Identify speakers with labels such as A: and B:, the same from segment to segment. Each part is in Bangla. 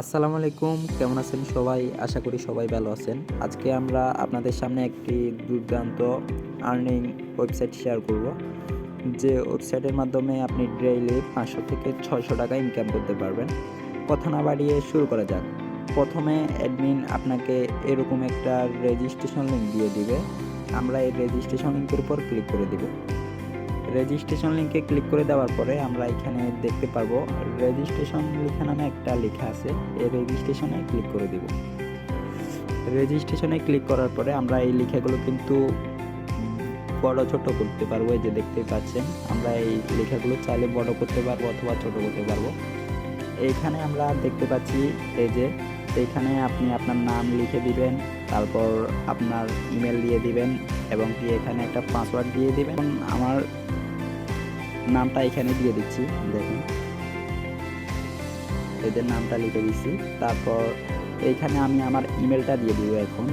A: আসসালামু আলাইকুম, কেমন আছেন সবাই? আশা করি সবাই ভালো আছেন। আজকে আমরা আপনাদের সামনে একটি দুর্দান্ত আর্নিং ওয়েবসাইট শেয়ার করব, যে ওয়েবসাইটের মাধ্যমে আপনি ডেইলি পাঁচশো থেকে ছয়শো টাকা ইনকাম করতে পারবেন। কথা না বাড়িয়ে শুরু করা যাক। প্রথমে অ্যাডমিন আপনাকে এরকম একটা রেজিস্ট্রেশন লিঙ্ক দিয়ে দিবে। আমরা এই রেজিস্ট্রেশন লিঙ্কের উপর ক্লিক করে দিব। রেজিস্ট্রেশন লিঙ্কে ক্লিক করে দেওয়ার পরে আমরা এখানে দেখতে পারব রেজিস্ট্রেশন লেখা নামে একটা লেখা আছে। এই রেজিস্ট্রেশনে ক্লিক করে দিব। রেজিস্ট্রেশনে ক্লিক করার পরে আমরা এই লেখাগুলো কিন্তু বড় ছোট করতে পারব, এই যে দেখতে পাচ্ছেন। আমরা এই লেখাগুলো চাইলে বড় করতে পারব অথবা ছোট করতে পারব। এইখানে আমরা দেখতে পাচ্ছি এই যে এইখানে আপনি আপনার নাম লিখে দিবেন, তারপর আপনার ইমেল দিয়ে দিবেন এবং কি এখানে একটা পাসওয়ার্ড দিয়ে দিবেন। আমার নামটা এখানে দিয়ে দিচ্ছি, দেখুন। এদের নামটা লিখে দিচ্ছি। তারপর এইখানে আমি আমার ইমেলটা দিয়ে দিব এখন।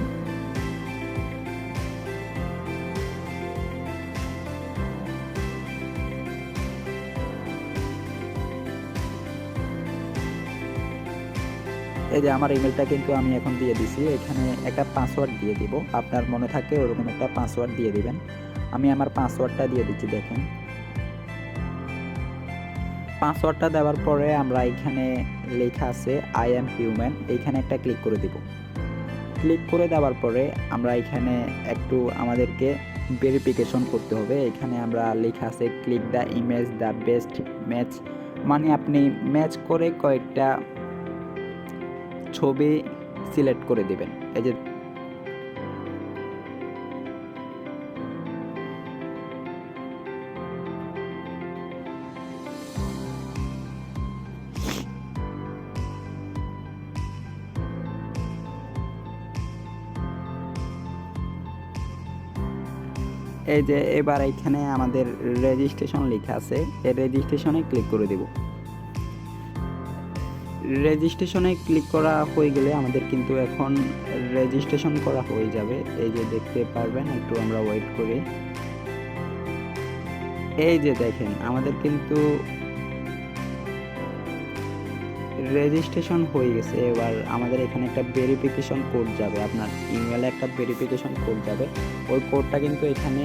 A: এই যে আমার ইমেলটা কিন্তু আমি এখন দিয়ে দিছি। এখানে একটা পাসওয়ার্ড দিয়ে দিব। আপনার মনে থাকে ওরকম একটা পাসওয়ার্ড দিয়ে দিবেন। আমি আমার পাসওয়ার্ডটা দিয়ে দিচ্ছি, দেখেন। পাসওয়ার্ডটা দেওয়ার পরে আমরা এখানে লেখা আছে আই অ্যাম হিউম্যান এইখানে একটা ক্লিক করে দিব। ক্লিক করে দেওয়ার পরে আমরা এখানে একটু আমাদেরকে ভেরিফিকেশন করতে হবে। এখানে আমরা লেখা আছে click the image the best match মানে আপনি ম্যাচ করে কয়েকটা ছবি সিলেক্ট করে দেবেন। এই যে এই যে এবার এখানে আমাদের রেজিস্ট্রেশন লেখা আছে, এই রেজিস্ট্রেশনে ক্লিক করে দেব। রেজিস্ট্রেশনে ক্লিক করা হয়ে গেলে আমাদের কিন্তু এখন রেজিস্ট্রেশন করা হয়ে যাবে। এই যে দেখতে পারবেন, একটু আমরা ওয়েট করি। এই যে দেখেন, আমাদের কিন্তু রেজিস্ট্রেশন হয়ে গেছে, এবার আমাদের এখানে একটা ভেরিফিকেশন কোড যাবে, আপনার ইমেলে একটা ভেরিফিকেশন কোড যাবে, ওই কোডটা কিন্তু এখানে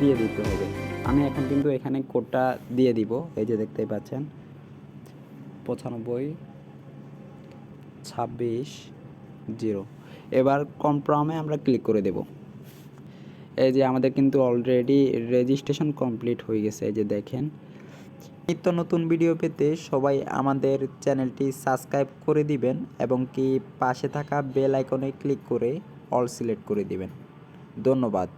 A: দিয়ে দিতে হবে। আমি এখন কিন্তু এখানে কোডটা দিয়ে দিব, এই যে দেখতেই পাচ্ছেন, পঁচানব্বই, ছাব্বিশ, জিরো। এবার কনফার্মে আমরা ক্লিক করে দেব। এই যে আমাদের কিন্তু অলরেডি রেজিস্ট্রেশন কমপ্লিট হয়ে গেছে, এই যে দেখেন নিত্য নতুন ভিডিও পেতে সবাই আমাদের চ্যানেলটি সাবস্ক্রাইব করে দিবেন এবং কি পাশে থাকা বেল আইকনে ক্লিক করে অল সিলেক্ট করে দিবেন। ধন্যবাদ।